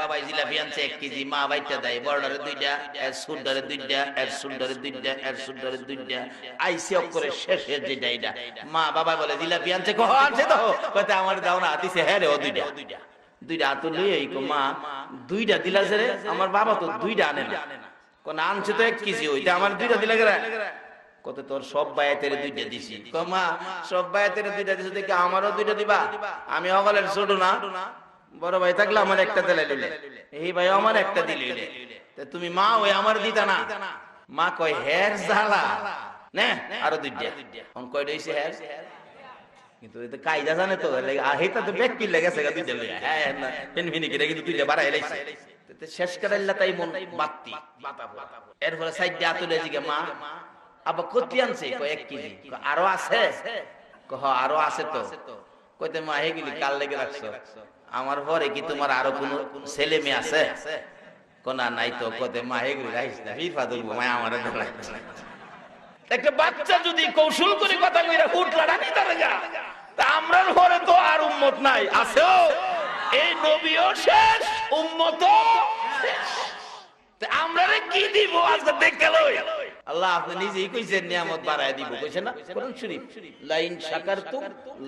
বাবাই জিলাপি আনছে এক কেজি মা বাইটা দেয় দুইটা এর সুডারে দুইটা এর সুডারে দুইটা এর দুইটা। আইসি করে মা বাবা বলে জিলাপি আনছে কহ, আনছে তো? আমার দাও না, দিছে হ্যাঁ রে, ও দুইটা। দুইটা এই মা, দুইটা দিলা আমার বাবা তো দুইটা আনে না। কোন আনছে তো এক কেজি ওইটা আমার দুইটা দিলা গেরা কত তোর সব বায়াতের দুইটা দিছি। কমা সব বায়াতের দুইটা দিছি, দেখে আমারও দুইটা দিবা? আমি অগলের ছোট না। বড় ভাই থাকলে আমার একটা দিলে দিলে এই ভাই আমার একটা দিলে তা তুমি মা ওই আমার দিতা না। মা কয় হের জ্বালা। নে আরও দুইটা। অন কয় রইছে হের কিন্তু এটা কায়দা জানে তো লাগে আহেতা তো ব্যাক কি লেগেছে গা দুইটা লইয়া। হ্যাঁ না পেন ভিনি করে কিন্তু দুইটা বাড়াই লাইছে। তো শেষ করাইলা তাই মন বাত্তি এরপরে সাইড দিয়ে আতুলে জিগে মা। আবার কতি আনছে? কয় এক কেজি। কয় আরও আছে? কহ আরও আছে তো। কইতে মা হে গেলি কাল লেগে রাখছো। আমার ঘরে কি তোমার আরও কোন ছেলে মেয়ে আছে? কোনা, নাই তো কতে মা হে গেলি রাইস না বিফাদুল মা আমার একটা বাচ্চা যদি কৌশল করে কথা কইরা উঠলা ডাকি তারে গা, তা আমরার ঘরে তো আর উম্মত নাই, আছেও। এই নবীও শেষ উম্মত শেষ। তা আমরা রে কি দিব? আজকে দেখতে লই। আল্লাহ আপনি নিজেই কইছেন নিয়ামত বাড়ায় দিব কইছেন না? কোরআন শরীফ। শাকারতুম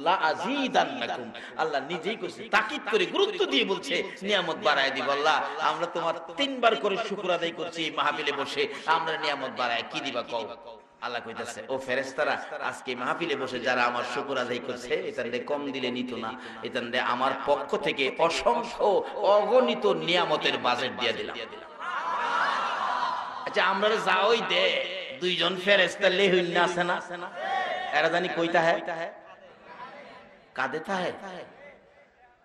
লা আল্লাহ নিজেই কইছে, তাকিদ করে গুরুত্ব দিয়ে বলছে, নিয়ামত বাড়ায় দিব আল্লাহ। আমরা তোমার তিনবার করে শুকর আদায় করছি এই মাহফিলে বসে। আমরা নিয়ামত বাড়ায় কি দিবা কও? আল্লাহ কইতাছে, ও ফেরেশতারা, আজকে মাহফিলে বসে যারা আমার শুকর আদায় করছে এতানরে কম দিলে নিত না। এতানরে আমার পক্ষ থেকে অসংখ্য অগণিত নিয়ামতের বাজেট দিয়ে দিলাম। আচ্ছা আমরা যাওই দে। দুইজন ফেরেস্তা লেহুন না আছে না। এরা জানি কইতা হ্যাঁ কাদে তা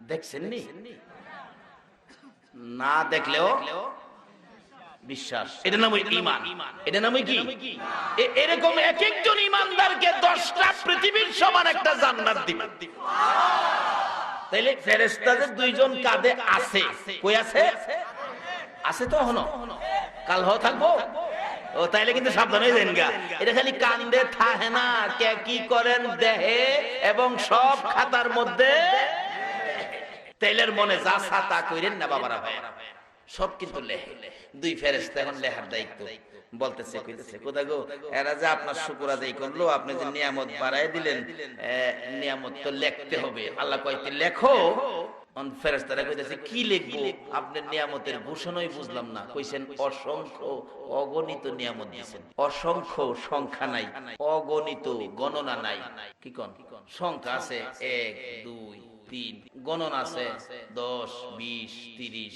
দেখছেন নি? না দেখলেও বিশ্বাস। এটা নাম ইমান এটা নাম কি? এরকম এক একজন ইমানদারকে দশটা পৃথিবীর সমান একটা জান্নাত দিবেন তাইলে ফেরেস্তাদের দুইজন কাঁধে আছে। কই আছে? আছে তো হনো কাল হ থাকব? ও, তাইলে কিন্তু সাবধান হয়ে গা এটা খালি কান্দে থাহে না, কে কি করেন দেহে এবং সব খাতার মধ্যে। তেলের মনে যা ছাতা কইরেন না বাবারা ভাই, সব কিন্তু লেহে। দুই ফেরেস্তা এখন লেহার দায়িত্ব। বলতেছে, কইতেছে কোথা গো, এরা যে আপনার শুকুর আদায় করল, আপনি যে নিয়ামত বাড়ায় দিলেন নিয়ামত তো লিখতে হবে। আল্লাহ কইতে লেখো? অন কইতেছে কি লিখব? আপনার নিয়ামতের ভূষণই বুঝলাম না। কইছেন অসংখ্য অগণিত নিয়ামত দিয়েছেন। অসংখ্য সংখ্যা নাই অগণিত গণনা নাই। কি কোন? সংখ্যা আছে এক দুই তিন গণনা আছে দশ বিশ তিরিশ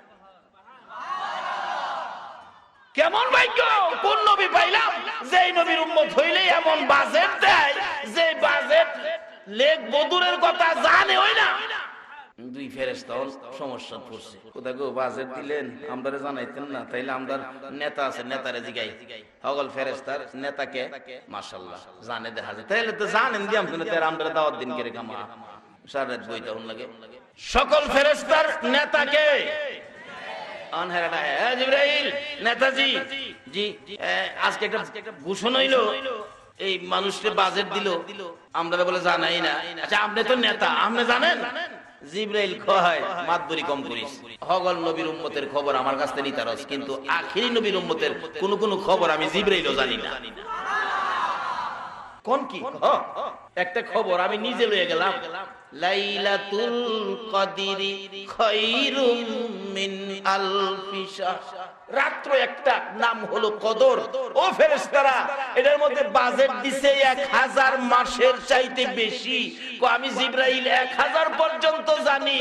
কেমন ভাগ্য? কোন নবী পাইলাম? যে নবীর উম্মত হইলে এমন বাজেট দেয় যে বাজেট লেখ বদুরের কথা জানে ওই না। দুই ফেরেস্তা সমস্যা পড়ছে। কোথা গো বাজেট দিলেন? আমরা জানাইতেন না। তাইলে আমরা নেতা আছে নেতারে জিগাই। হগল ফেরেস্তার নেতাকে মাশাল্লাহ জানে দেখা যায়। তাইলে তো জানেন দিয়াম শুনে তার আমরা দাওয়াত দিন করে কামা সারা রাত লাগে। সকল ফেরেস্তার নেতাকে নেতাজি। জি আজকে একটা ভূষণ হইল। এই মানুষকে বাজেট দিল। আমরা বলে জানাই না। আচ্ছা আপনি তো নেতা। আপনি জানেন? জিব্রাইল কয় মাতবরি কম করিস হগল নবীর উম্মতের খবর আমার কাছ থেকে নিতে রস কিন্তু আখিরি নবীর উম্মতের কোন কোন খবর আমি জিব্রাইলও জানি না। কোন কি? একটা খবর আমি নিজে লয়ে গেলাম। লাইলাতুল কদরি খায়রুম মিন আলফি রাত্র একটা নাম হলো কদর। ও ফেরেশতারা এটার মধ্যে বাজেট দিছে এক হাজার মাসের চাইতে বেশি। কো আমি জিব্রাইল এক হাজার পর্যন্ত জানি।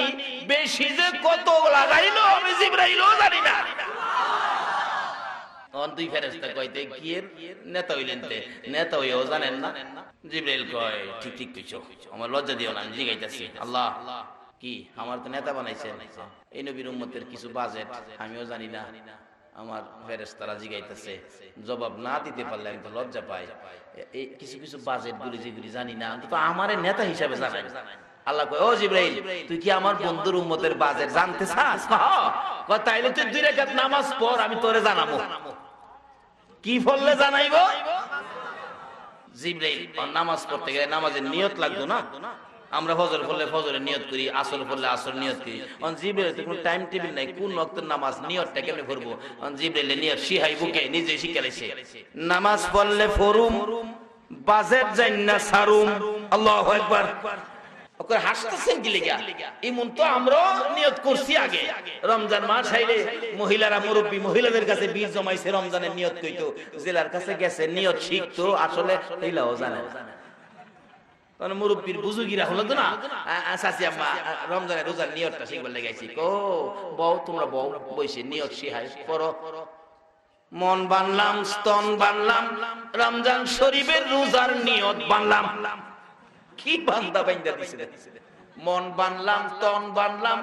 বেশি যে কত লাগাইলো আমি জিব্রাইলও জানি না। তখন দুই ফেরেস্তা কইতে কিয়ের নেতা হইলেন তে। নেতা হইও জানেন না। জিব্রাইল কয়, ঠিক ঠিক কইছো। আমার লজ্জা দিও না, আমি জিগাইতাছি। আল্লাহ, কি, আমার তো নেতা বানাইছেন? এই নবীর উম্মতের কিছু বাজেট আমিও জানি না। আমার ফেরেস্তারা জিগাইতেছে। জবাব না দিতে পারলে আমি তো লজ্জা পাই। এই কিছু কিছু বাজেট গুলি যেগুলি জানি না, অন্তত আমারে নেতা হিসাবে জানাই আল্লাহ কয় ও জিব্রাইল তুই কি আমার বন্ধুর উম্মতের জানতে চাস? কয়, তাইলে তুই দুই রেখাত নামাজ পড় আমি তোরে জানাব কি জানাইবো? জিব্রাইল নামাজ পড়তে গেলে নামাজের নিয়ত লাগতো না? আমরা ফজর পড়লে ফজরের নিয়ত করি আসর পড়লে আসর নিয়ত করি। অন জিব্রাইল তো কোনো টাইম টেবিল নাই কোন ওয়াক্তের নামাজ নিয়তটা কেমনে করব অন নিয়ত শিহাই বুকে নিজে শিখাইছে নামাজ পড়লে ফরুম বাজেট জান্না সারুম। আল্লাহু আকবার। রমজান মহিলারা মুরব্বী মহিলাদের কাছে জমাইছে নিয়ত কইতো। জেলার কাছে গেছে মুরব্বীর বুজুগিরা হলো তো না? রমজানের রোজার নিয়তটা শিখবার লেগাইছি কো বউ, তোমরা বউ বইছে, নিয়ত শিহাই পড়ো মন বানলাম, স্তন বানলাম, রমজান শরীফের রোজার নিয়ত বানলাম। কি বান্দা বাইন্দা দিছে মন বানলাম, তন বানলাম,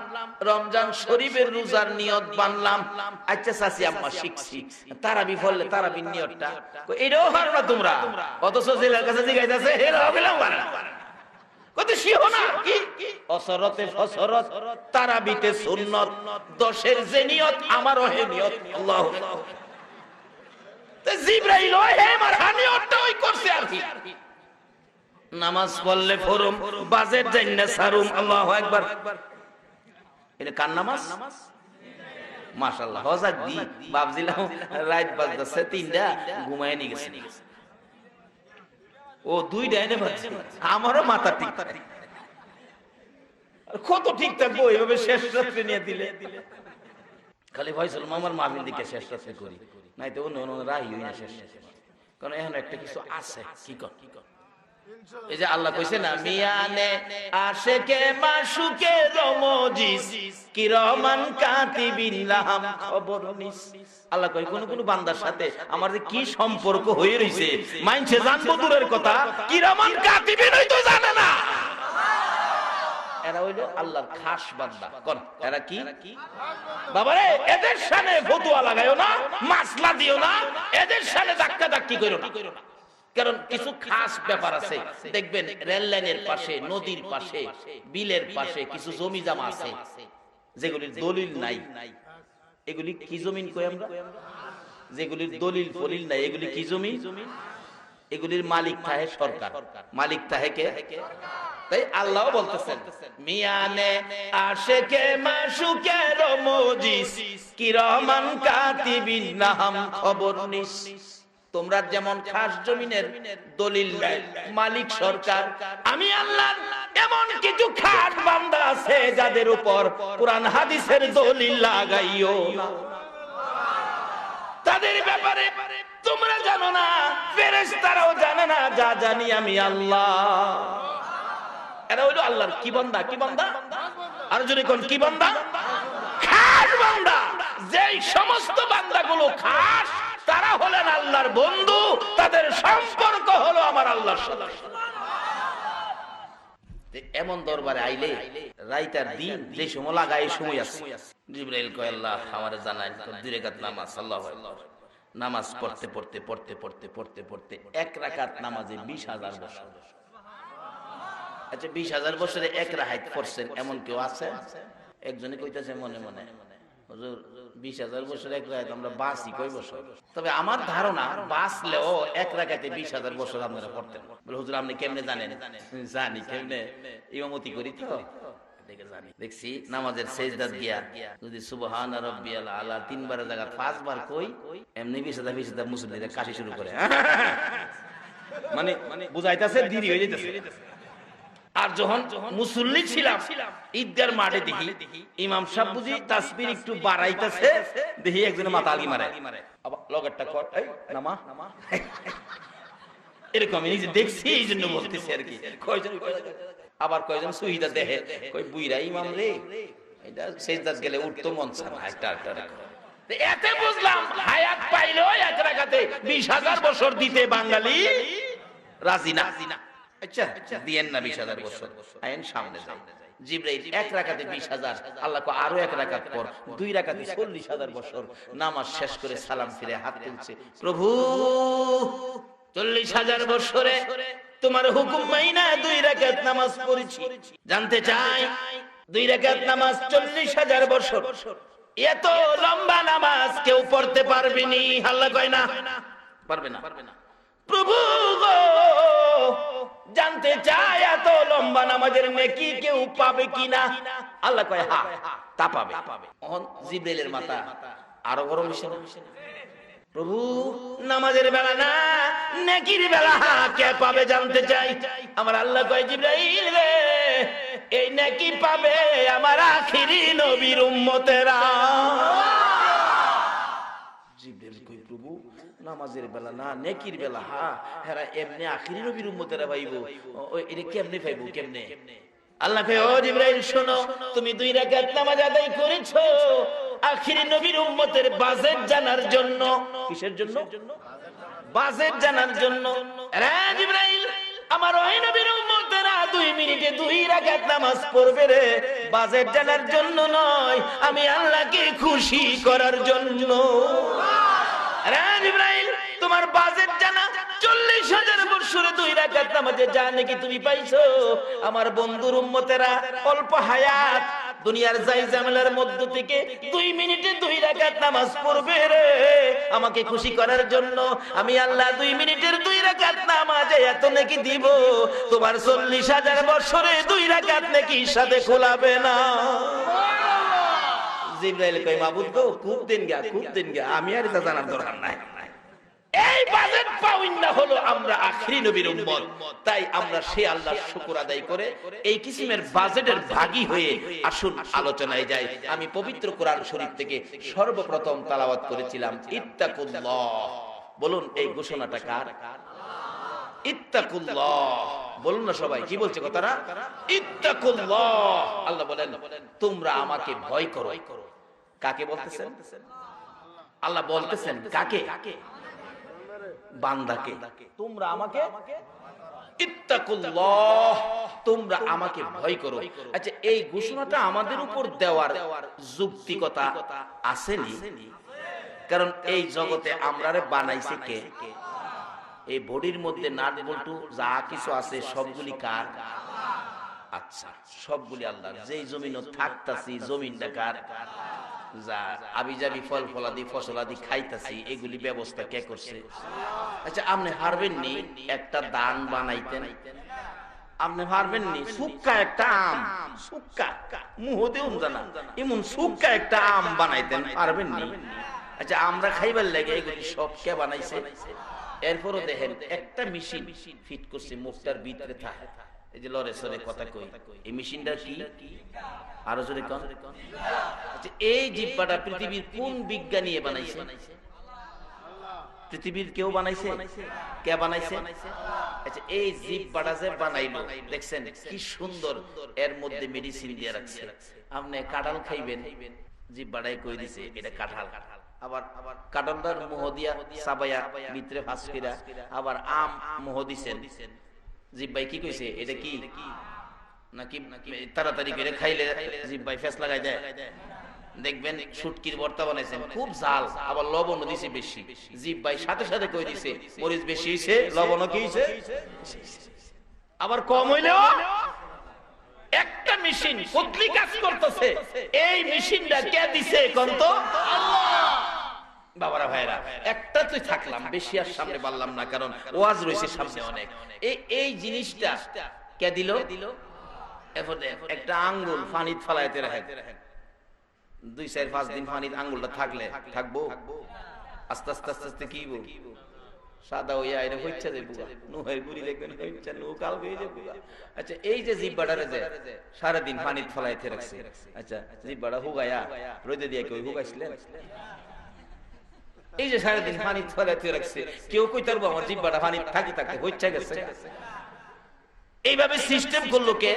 রমজান শরীফের রোজার নিয়ত বানলাম। আচ্ছা চাচি আম্মা শিখছি তারাবি ফললে তারাবি নিয়তটা। এটাও হারো না তোমরা। অথচ জেলার কাছে জিগাইতেছে হেরাও গেলাম পারে না। কত শিহ না, কি? অসরতে ফসরত, তারাবিতে সুন্নত, দশের যে নিয়ত, আমারও হে নিয়ত। আল্লাহ জিব্রাইল হে আমার হানিয়তটা ওই করছে আর কি। নামাজ পড়লে ফরুম, বাজেট জান্না সারুম, আল্লাহু আকবার। এটা কার নামাজ? মাশাআল্লাহ হজাক দি। বাবজিলাম রাত বাজতেছে তিনটা, ঘুমায় নি গেছে। ও দুইটা এনে পাচ্ছে আমারও মাথা ঠিক। কত ঠিক থাকব, এইভাবে শেষ রাত্রে নিয়ে দিলে। খালি ফয়সল মামার মাহফিল দিকে শেষ রাত্রে করি। নাই তো অন্য রাহি হই না শেষ। কারণ এখন একটা কিছু আছে কি কর কি কর? এই যে আল্লাহ কইছে না, মিয়ানে আশেকে মাসুকে রমজিস কিরমান কাতিবিন লাহাম খবর নিস। আল্লাহ কই কোন কোন বান্দার সাথে আমার যে কি সম্পর্ক হয়ে রইছে, মাইনছে জানব দূরের কথা, কি কিরমান কাতিবিন হইতো জানে না। এরা হইল আল্লাহর খাস বান্দা। কোন? এরা কি? বাবারে, এদের সামনে ফতুয়া লাগাইও না, মাসলা দিও না, এদের সামনে ধাক্কা ধাক্কি করো না। কারণ কিছু খাস ব্যাপার আছে। দেখবেন রেল লাইনের পাশে নদীর পাশে বিলের পাশে কিছু জমি জামা আছে। যেগুলির দলিল নাই। এগুলি কি জমিন কই আমরা? যেগুলির দলিল ফলিল নাই এগুলি কি জমি? এগুলির মালিক থাহে সরকার। মালিক থাহে কে? তাই আল্লাহ বলতেছেন মিয়ানে আশেকে মাসুকে রমজিস কিরমান কাতিবিন নাহাম খবর নিস তোমরা যেমন খাস জমিনের দলিল মালিক সরকার আমি আল্লাহ এমন কিছু খাস বান্দা আছে যাদের উপর কোরআন হাদিসের দলিল লাগাইও। তাদের ব্যাপারে তোমরা জানো না ফেরেশতারাও জানে না যা জানি আমি আল্লাহ। এরা হইল আল্লাহর কি বান্দা কি বান্দা? আর যদি কোন কি বান্দা? খাস বান্দা। যেই সমস্ত বান্দাগুলো খাস তারা হলেন আল্লাহর বন্ধু, তাদের সম্পর্ক হলো আমার আল্লাহর এমন দরবারে আইলে রাইতার দিন যে সময় লাগাই এই সময় আছে। জিব্রাইল কয়, আল্লাহ, আমার জানাই দুই রাকাত নামাজ আল্লাহু নামাজ পড়তে পড়তে পড়তে পড়তে পড়তে পড়তে এক রাকাত নামাজে বিশ হাজার বছর। আচ্ছা বিশ হাজার বছরে এক রাহাত পড়ছেন এমন কেউ আছে? একজনে কইতাছে মনে মনে। বিশ হাজার এক আমরা তবে আমার ধারণা এক বিশ হাজার বছর কেমনে জানেন? জানি, কেমনে? ইমামতি করি তো? দেখছি, নামাজের সেজদাত গিয়া যদি সুবহান রাব্বিয়াল আলা তিনবারের জায়গা পাঁচবার কই, এমনি বিশ হাজার বিশ হাজার মুসলিমদের কাশি শুরু করে। মানে বুঝাইতেছে, দেরি হয়ে যেতেছে আর যখন মুসল্লি ছিলাম, ঈদগার মাঠে দেখি, ইমাম সাহেব বুঝি তাসবির একটু বাড়াইতেছে, দেখি একজনের মাথা আলগি মারে। আবার কর, এই, নামা। এরকম আমি নিজে দেখছি এই জন্য বলতেছি আর কি। কয়জন আবার কয়জন সুহিদা দেহে কই বুইরা, ইমাম রে, এটা সেজদাত গেলে উঠতো মন একটা। এতে বুঝলাম, হায়াত পাইলো এক রাখাতে বিশ হাজার বছর দিতে বাঙালি রাজি না। আচ্ছা দিয়েন না বিশ হাজার বছর। আইন সামনে যাই তোমার হুকুম দুই নামাজ পড়েছি। জানতে চাই, দুই রাকাত নামাজ চল্লিশ হাজার বছর, এত লম্বা নামাজ কেউ পড়তে পারবে নি? আল্লাহ কয় না। পারবে না। প্রভু গো জানতে চায় এত লম্বা নামাজের নেকি কেউ পাবে কিনা? আল্লাহ কয় হা তা পাবে। জিব্রাইলের মাথা আরও গরম হইছে প্রভু নামাজের বেলা না নেকির বেলা হা, কে পাবে জানতে চাই? আমার আল্লাহ কয় জিব্রাইল রে এই নেকি পাবে আমার আখিরি নবীর উম্মতেরা জিব্রাইল কই প্রভু নামাজের বেলা, না নেকির বেলা, হা, হেরা এমনি আখিরি নবীর উম্মতেরা পাইব এটা কেমনে পাইব কেমনে? আল্লাহ ও জিব্রাইল, শোনো, তুমি দুই রাকাত নামাজ আদায় করেছ। আখিরি নবীর উম্মতের বাজেট জানার জন্য। কিসের জন্য? বাজেট জানার জন্য। রে জিব্রাইল, আমার ওই নবীর উম্মতেরা দুই মিনিটে দুই রাকাত নামাজ পড়বে রে। বাজেট জানার জন্য নয়, আমি আল্লাহকে খুশি করার জন্য। জিব্রাইল তোমার বাজেট জানা? চল্লিশ হাজার বছরে দুই রাকাত নামাজে যা নাকি তুমি পাইছো। আমার বন্ধুর উম্মতেরা অল্প হায়াত, দুনিয়ার যাই ঝামেলার মধ্য থেকে দুই মিনিটে দুই রাকাত নামাজ পড়বে রে। আমাকে খুশি করার জন্য আমি আল্লাহ দুই মিনিটের দুই রাকাত নামাজে এত নাকি দিব। তোমার চল্লিশ হাজার বছরে দুই রাকাত নাকি সাথে খোলাবে না। জিব্রাইল কই মাবুদ গো খুব দিন গা খুব দিন গা আমি আর এটা জানার দরকার নাই। এই বাজেট পাউন্না হলো আমরা আখরি নবীর উম্মত। তাই আমরা সে আল্লাহর শুকর আদায় করে এই কিসিমের বাজেটের ভাগী হয়ে আসুন আলোচনায় যাই। আমি পবিত্র কোরআন শরীফ থেকে সর্বপ্রথম তালাওয়াত করেছিলাম। ইত্তাকুল্লাহ। বলুন এই ঘোষণাটা কার? ইত্তাকুল্লাহ। বলুন না সবাই কি বলছে কথাটা? ইত্তাকুল্লাহ। আল্লাহ বলেন তোমরা আমাকে ভয় করো। কাকে বলতেছেন? আল্লাহ বলতেছেন কাকে? বান্দাকে। তোমরা আমাকে তোমরা আমাকে ভয় করো। আচ্ছা এই ঘোষণাটা আমাদের উপর দেওয়ার যুক্তিকতা আসেনি। কারণ এই জগতে আমরা বানাইছে কে? এই বডির মধ্যে নাট বল্টু যা কিছু আছে সবগুলি কার? আচ্ছা সবগুলি আল্লাহ যেই জমিনও থাকতাছি জমিনটা কার? যাবি, ফল ফলাদি এগুলি ব্যবস্থা কে করছে? আচ্ছা আপনি হারবেন নি একটা দান বানাইতেন? আম? আচ্ছা আমরা খাইবার লাগে এগুলি সব কে বানাইছে? এরপরও দেখেন, একটা মেশিন ফিট করছে, মুখটার ভিতরে থাকে। যে কথা কই, এই মেশিনটা কি? আরও জোরে কন। আচ্ছা এই জিব্বাটা পৃথিবীর কোন বিজ্ঞানী বানাইছে? পৃথিবীর কেউ বানাইছে? কে বানাইছে? আচ্ছা এই যে বানাইলো, দেখছেন কি সুন্দর, এর মধ্যে মেডিসিন দিয়ে রাখছে। আপনি কাঁঠাল খাইবেন, জিব্বাটাই কই দিছে, এটা কাঁঠাল। আবার আবার কাঁঠালটার মোহ দিয়া ফাঁস কইরা আবার আম মোহ দিছেন। জিব্বাই কি কইছে? এটা কি? নাকি তাড়াতাড়ি করে খাইলে জিব্বাই ফেস লাগাই দেয়? দেখবেন শুটকির ভর্তা বানাইছেন খুব জাল আবার লবণ দিছে বেশি। জিব্বাই সাথে সাথে কই দিছে মরিচ বেশি হইছে লবণ কি হইছে? আবার কম হইলেও একটা মেশিন পতলি কাজ করতেছে এই মেশিনটা কে দিছে কোন তো? বাবারা ভাইরা একটা তুই থাকলাম বেশি আর সামনে পারলাম না কারণ ওয়াজ রয়েছে সামনে অনেক। এই এই জিনিসটা কে দিল? একটা আঙ্গুল পানিত ফালাইতে রাখেন। দুই চার পাঁচ দিন পানিত আঙ্গুলটা থাকলে থাকব? আস্তে আস্তে আস্তে আস্তে কি সাদা হইয়া এটা হইছে যে বুয়া। নুহের গুড়ি দেখবেন হইছে নু কাল হয়ে যে বুয়া। আচ্ছা এই যে জিব্বাটারে যে সারা দিন পানিত ফলাইতে রাখছে আচ্ছা জিব্বাটা হুগায়া রোদে দিয়ে কেউ হুগাইছিলেন? এই যে সারাদিন পানি ফলাইতে রাখছে, কেউ কই তারবো আমার জিব্বাটা পানি থাকি থাকতে হইছে গেছে। এইভাবে সিস্টেম করল কে?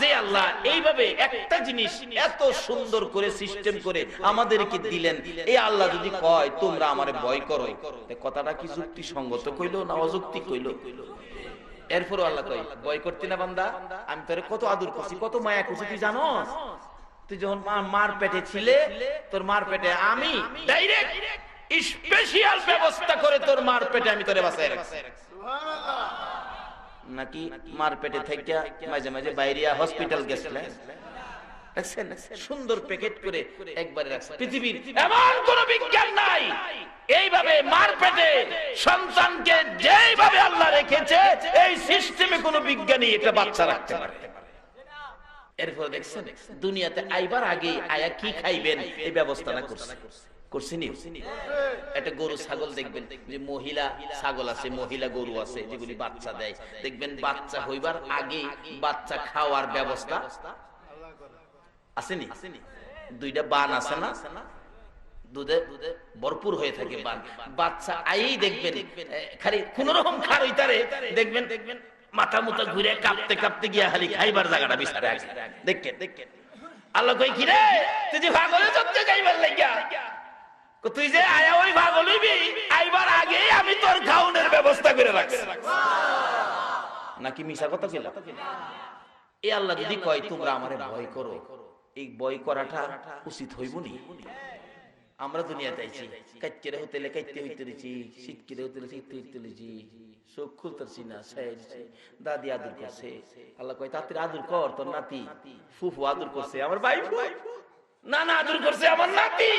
যে আল্লাহ, এইভাবে একটা জিনিস এত সুন্দর করে সিস্টেম করে আমাদেরকে দিলেন। এই আল্লাহ যদি কয়, তোমরা আমারে ভয় করো। কথাটা কি যুক্তি সঙ্গত কইলো না অযুক্তি কইলো? এরপরও আল্লাহ কই ভয় করতি না বান্দা? আমি তোরে কত আদর করছি, কত মায়া করছি, তুই জানোস? তুই যখন মার পেটে ছিলে তোর মার পেটে আমি ডাইরেক্ট স্পেশাল ব্যবস্থা করে তোর মার পেটে আমি তোরে বাঁচাই রাখছি। নাকি মার পেটে থেকে মাঝে মাঝে বাইরিয়া হসপিটাল গেছিলেন সুন্দর প্যাকেট করে একবারে রাখছে। পৃথিবীর এমন কোন বিজ্ঞান নাই। এইভাবে মার পেটে সন্তানকে যেইভাবে আল্লাহ রেখেছে এই সিস্টেমে কোন বিজ্ঞানী এটা বাচ্চা রাখতে পারে এরপর দেখছেন, দুনিয়াতে আইবার আগে আয়া কি খাইবেন? এই ব্যবস্থা না দুধে ভরপুর হয়ে থাকে বান। বাচ্চা আই দেখবেন খালি কোন রকম খার হইতারে দেখবেন দেখবেন মাথা মুথা ঘুরে কাঁপতে কাঁপতে গিয়া খালি খাইবার জায়গাটা বিচারে আছে দেখেন। দেখেন আল্লাহ তুই যে লাগিয়া? তুই যে আয়া ওই আইবার আগে আমি তোর ব্যবস্থা করে রাখছি। নাকি কথা এ আল্লাহ যদি কয়, তোমরা আমারে ভয় করো, এই ভয় করাটা উচিত হইব নি আমরা দুনিয়াতে আইছি। কাইতে হোটেলে কাইতে হইতে রেছি শীতকেরে হোটেলে শীত হইতে রেছি চোখ খুলতেছি না সাইছি দাদি আদর করছে। আল্লাহ কয় তাতে আদর কর, তোর নাতি ফুফু আদর করছে। আমার ভাই না আদর করছে আমার নাতি।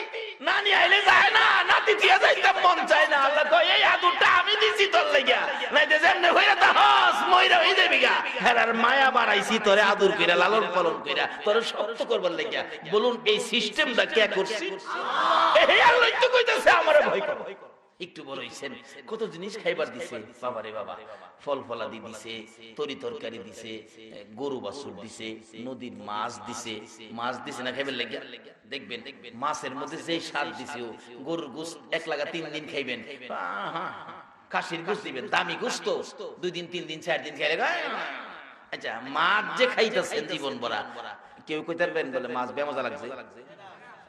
নানি আইলে যায় না নাতি দিয়া যাইতাম মন চাই না। আল্লাহ কয় এই আদরটা আমি দিছি তোর লাগিয়া নাইতে যেমনে হইরা তা হস মইরা হই যাবি গা। হেরার মায়া বাড়াইছি তোরে আদর কইরা লালন পালন কইরা তোরে শক্ত করবার লাগিয়া বলুন এই সিস্টেমটা কে করছি? এই আল্লাহ তো কইতাছে আমারে ভয় করো। একটু বড় হইছেন। কত জিনিস খাইবার দিছে। বাবারে বাবা। ফল ফলাদি দিছে, তরি তরকারি দিছে, গরু বাছুর দিছে, নদীর মাছ দিছে। মাছ দিছে না খাইবেন লাগিয়া? দেখবেন, মাছের মধ্যে যে স্বাদ দিছে গরুর গোস এক লাগা তিন দিন খাইবেন। খাসির গোস দিবেন, দামি গোস তো দুই দিন, তিন দিন, চার দিন খাইলে আচ্ছা মাছ যে খাইতেছেন জীবন ভরা, কেউ কইতে পারবেন বলে মাছ বেমজা লাগছে?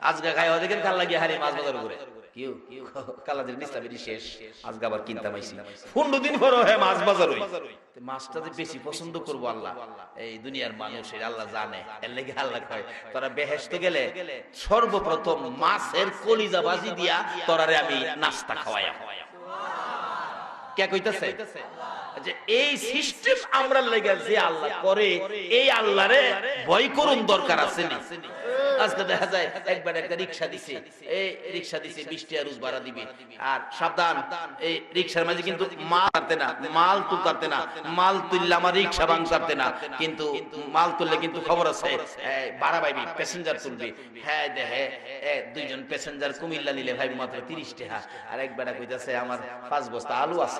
আজকে খাই দেখেন কাল লাগিয়ে হারি মাছ বাজার করে। কেউ শেষ। আজকে আবার কিনতাম আইছি। পনেরো দিন পর হ্যাঁ মাছ বাজার হই মাছটা যে বেশি পছন্দ করব আল্লাহ। এই দুনিয়ার মানুষের আল্লাহ জানে। এর লেগে আল্লাহ কয় তোরা বেহেস্তে গেলে সর্বপ্রথম মাছের কলিজা বাজি দিয়া তোরারে আমি নাস্তা খাওয়াইয়া কে যে এই সিস্টেম আমরা লেগে যে আল্লাহ করে, এই আল্লাহরে ভয় করুন দরকার আছে নি আজকে দেখা যায় একবার একটা রিক্সা দিছে, এই রিক্সা দিছে ভাড়া দিবে। আর সাবধান, এই রিক্সার মাঝে কিন্তু মাল আনতে না, মাল না, মাল তুললে আমার রিক্সা ভাঙতে না। কিন্তু মাল তুললে কিন্তু খবর আছে ভাড়া পাইবি প্যাসেঞ্জার তুলবি। হ্যাঁ দেখে দুইজন প্যাসেঞ্জার কুমিল্লা নিলে ভাই মাত্র তিরিশ টাকা। আর এক বেটা কইতাছে, আমার পাঁচ বস্তা আলু আছে।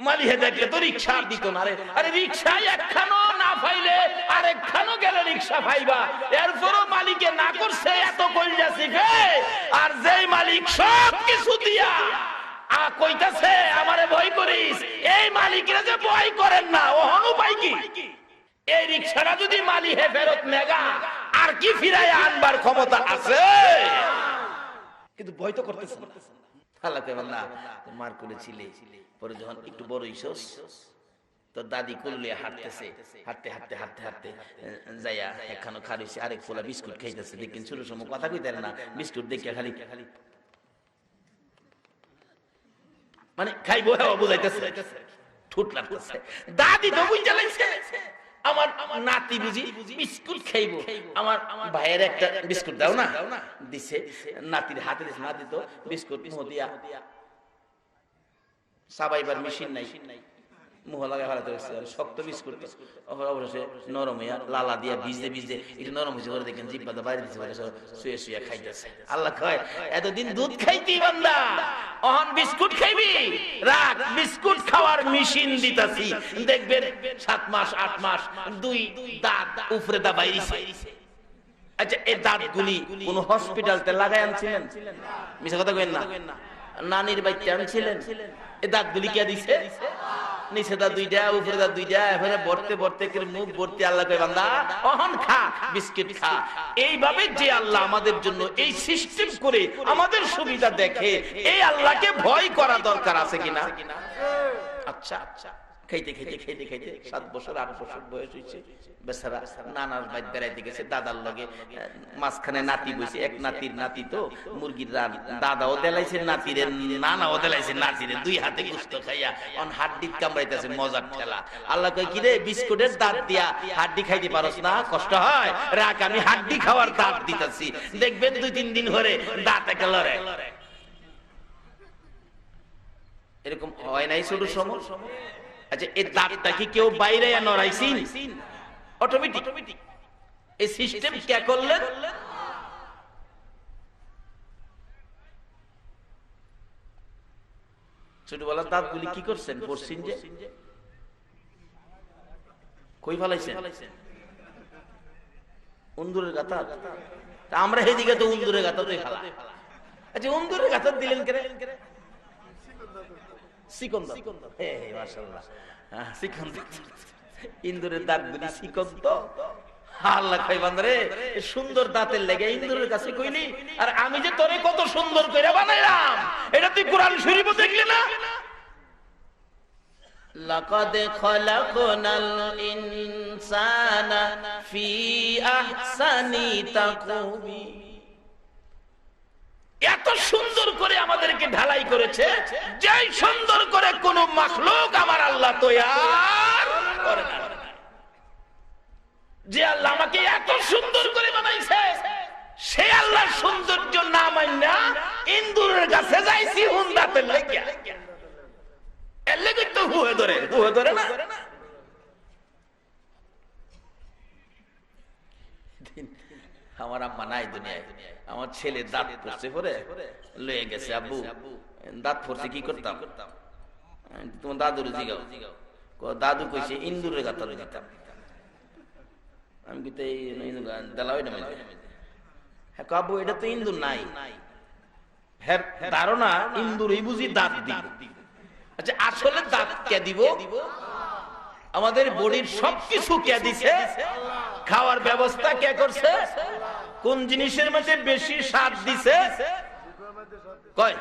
মালিহে দেখলে তো রিক্সা দিত না রে। আরে রিক্সা একখানো না পাইলে আরেকখানো গেলে রিক্সা পাইবা এরপরও মালিকে না করছে এত কইলা শিখে আর যেই মালিক সব কিছু দিয়া আ কইতাছে, আমারে ভয় করিস। এই মালিকরা যে ভয় করেন না, ওহন উপায় কি? এই রিক্সাটা যদি মালিহে ফেরত নেগা, আর কি ফিরায় আনবার ক্ষমতা আছে? কিন্তু ভয় তো করতেছে না। আল্লাহ মার করেছিলে পরে যখন একটু বড় হইছস তো দাদি করলে হাঁটতেছে, হাঁটতে হাঁটতে হাঁটতে হাঁটতে যাইয়া একখানো খারিছে আরেক ফোলা বিস্কুট খাইতেছে। দেখেন ছোট সময় কথা কইতে না, বিস্কুট দেখে খালি খালি মানে খাইবো বুঝাইতেছে। ঠুট লাগতেছে। দাদি তো বুঝা লাগছে। আমার নাতি বুঝি বিস্কুট খাইবো। আমার ভাইয়ের একটা বিস্কুট দাও না। দিছে। নাতির হাতে দিছে নাতি তো বিস্কুট দিয়া সাবাইবার মেশিন নাই। শক্ত বিস্কুট। নরম নরম বাইরে শুয়ে শুয়ে খাইতেছে। এতদিন দুধ বিস্কুট খাইবি? রাখ, বিস্কুট খাওয়ার মেশিন দেখবেন সাত মাস, আট মাস দুই দাঁত উপরে দা বাইরিছে। আচ্ছা এই দাঁতগুলি কোন হসপিটালতে লাগাই আনছিলেন? মিশা কথা কইেন না? নানির বাড়িতে আনছিলেন। এ দাঁতগুলি কে দিছে। নিচে দা করে মুখ ভর্তি আল্লাহ খা, বিস্কিট খা। এইভাবে যে আল্লাহ আমাদের জন্য এই সিস্টেম করে আমাদের সুবিধা দেখে, এই আল্লাহকে ভয় করা দরকার আছে কিনা? আচ্ছা আচ্ছা। খাইতে খাইতে খাইতে খাইতে সাত বছর, আট বছর বয়স হয়েছে বেচারা নানার বাইর বেড়াইতে গেছে, দাদার লগে মাঝখানে নাতি বসে এক নাতির নাতি তো, মুরগির রান। দাদাও দেলাইছে নাতিরে, নানাও দেলাইছে নাতিরে, দুই হাতে গুস্ত খাইয়া, অন হাড্ডি কামড়াইতেছে, মজার ঠেলা। আল্লাহ কই কি রে বিস্কুটের দাঁত দিয়া হাড্ডি খাইতে পারস না? কষ্ট হয়? রাখ, আমি হাড্ডি খাওয়ার দাঁত দিতেছি। দেখবেন দুই, তিন দিন ধরে দাঁত একটা লড়ে এরকম হয় নাই ছোট সময়? আচ্ছা এই দাঁতটা কি কেউ বাইরে নড়াইছিন অটোমেটিক এই সিস্টেম কে করলেন? ছোটবেলার দাঁতগুলি কি করছেন? পড়ছেন যে? কই ফেলাইছেন? উন্দুরের গাথা? তা আমরা এদিকে তো উন্দুরের গাথা তো আচ্ছা উন্দুরের গাথা দিলেন কেন? সিকন্দর হে হে, মাশাআল্লাহ হ্যাঁ, সিকন্দর ইন্দুরের দাঁতগুলি সিকন্দ আল্লাহ খাই বান্দরে এ সুন্দর দাঁতের লেগে ইন্দুরের কাছে কইলি আর আমি যে তোরে কত সুন্দর করে বানাইলাম এটা তুই কোরআন শরীফও দেখলি না لقد خلقنا الإنسان في أحسن تقويم এত সুন্দর করে আমাদেরকে ঢালাই করেছে, যেই সুন্দর করে কোন মাখলুক আমার আল্লাহ তৈয়ার করে না। যে আল্লাহ আমাকে এত সুন্দর করে বানাইছে, সে আল্লাহর সৌন্দর্য না মান্না ইন্দুরের কাছে যাইছি, হুন্দাতে লেগে এর লেগে তো ধরে ধরে না। আমার আম্মা নাই দুনিয়ায়। আমার ছেলে দাঁত পড়ছে পরে লয়ে গেছে আব্বু। দাঁত পড়ছে কি করতাম? তোমার দাদুর জিগাও। কো দাদু কইছে ইন্দুরের গাতা দিতাম। আমি কি দেলাওই না হ্যাঁ কাবু এটা তো ইন্দুর নাই। হ্যাঁ ধারণা ইন্দুর এই বুঝি দাঁত দিব। আচ্ছা আসলে দাঁত কে দিব? আমাদের বডির সবকিছু কে দিছে? খাওয়ার ব্যবস্থা কে করছে? কোন জিনিসের মধ্যে বেশি স্বাদ দিছে? কয়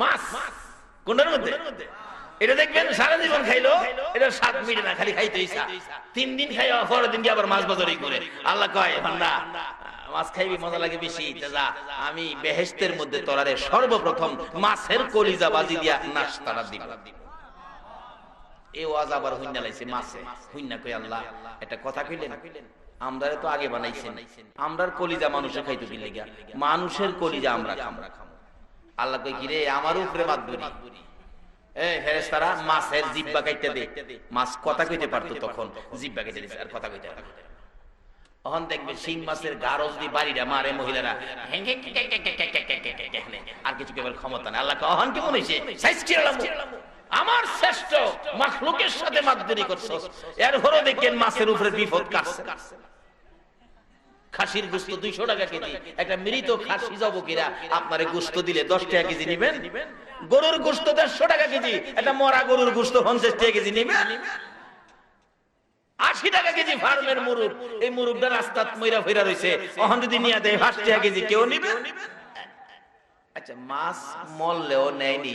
মাছ। কোনটার মধ্যে? এটা দেখবেন সারা জীবন খাইলো, এটা না, খালি খাইতে তিন দিন খাই পরের দিন আবার মাছ বাজারই করে। আল্লাহ কয় মাছ খাইবি, মজা লাগে বেশি আমি বেহেস্তের মধ্যে তোরারে সর্বপ্রথম মাছের কলিজা বাজি দিয়া নাস্তাটা দিব। এ ওয়াজ আবার হুইনা লাইছে, মাছে। হুইনা কই আল্লাহ, একটা কথা কইলেন? আমরারে তো আগে বানাইছেন আমরার কলিজা মানুষের খাইতে কি লেগা মানুষের কলিজা আমরা আমরা খামো আল্লাহ কই কিরে আমার উপরে বাদ ধরি এই ফেরেশতারা মাছের জিব্বা কাইতে দে মাছ কথা কইতে পারতো তখন জিব্বা কাইতে দিছে আর কথা কইতে পারতো তখন দেখবে শিং মাছের গারজ দিয়ে বাড়িটা মারে মহিলারা আর কিছু কেবল ক্ষমতা নাই আল্লাহ অহন কি মনে হয়েছে আমার শ্রেষ্ঠ মাখলুকের সাথে মাতদুরি করছ। এর দেখেন মাছের উপরে বিপদ কাটছে? খাসির গোস্ত দুইশো টাকা কেজি। একটা মৃত খাসি জবকিরা আপনারে গোস্ত দিলে দশ টাকা কেজি নিবেন? গরুর গোস্ত দেড়শো টাকা কেজি। একটা মরা গরুর গোস্ত পঞ্চাশ টাকা কেজি নিবেন? আশি টাকা কেজি ফার্মের মুরুব। এই মুরুবটা রাস্তাত মইরা ফিরা রয়েছে অহন যদি নিয়ে দেয়, পাঁচ টাকা কেজি কেউ নিবে? আচ্ছা মাছ মরলেও নেয়নি।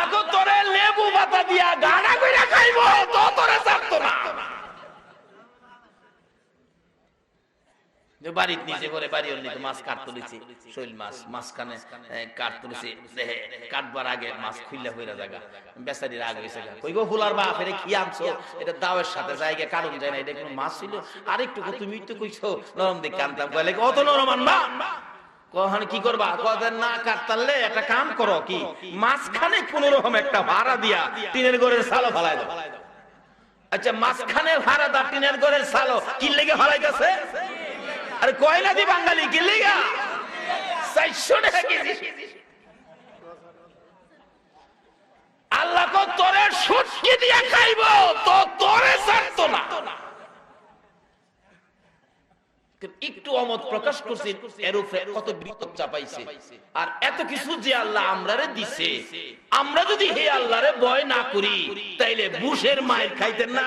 লেবু পাতা দিয়া গাড়া খাইবো, তো না। বাড়ির নিচে করে মাছ কাট তুলেছি, শৈল মাছ, মাঝখানে কাট তুলেছি কাটবার আগে মাছ খুললে হইরা জায়গা বেচারির আগে গো। ফুলার বাপ এরে কি আনছো? এটা দাওয়ের সাথে জায়গা কারণ যায় না, এটা কোনো মাছ ছিল? আরেকটু তুমি একটু কইছো, নরম দিক কানতাম। কইলে অত নরম আনবা? কি করবা? না কাটতালে একটা কাম করো কি? মাঝখানে কোন রকম একটা ভাড়া দিয়া টিনের ঘরের সালো ফালাই দাও। আচ্ছা মাঝখানে ভাড়া দা টিনের ঘরের সালো কি লেগে ফালাইতেছে? আরে কয়লা দি বাঙালি, কি লেগা? চারশো টাকা কেজি। আল্লাহ তোরে সুটকি দিয়া খাইব, তো তোরে ছাড়তো না। একটু অমত প্রকাশ করছে, এর উপরে কত বিপদ চাপাইছে। আর এত কিছু যে আল্লাহ আমরারে দিছে, আমরা যদি হে আল্লাহরে ভয় না করি, তাইলে বুশের মায়ের খাইতেন না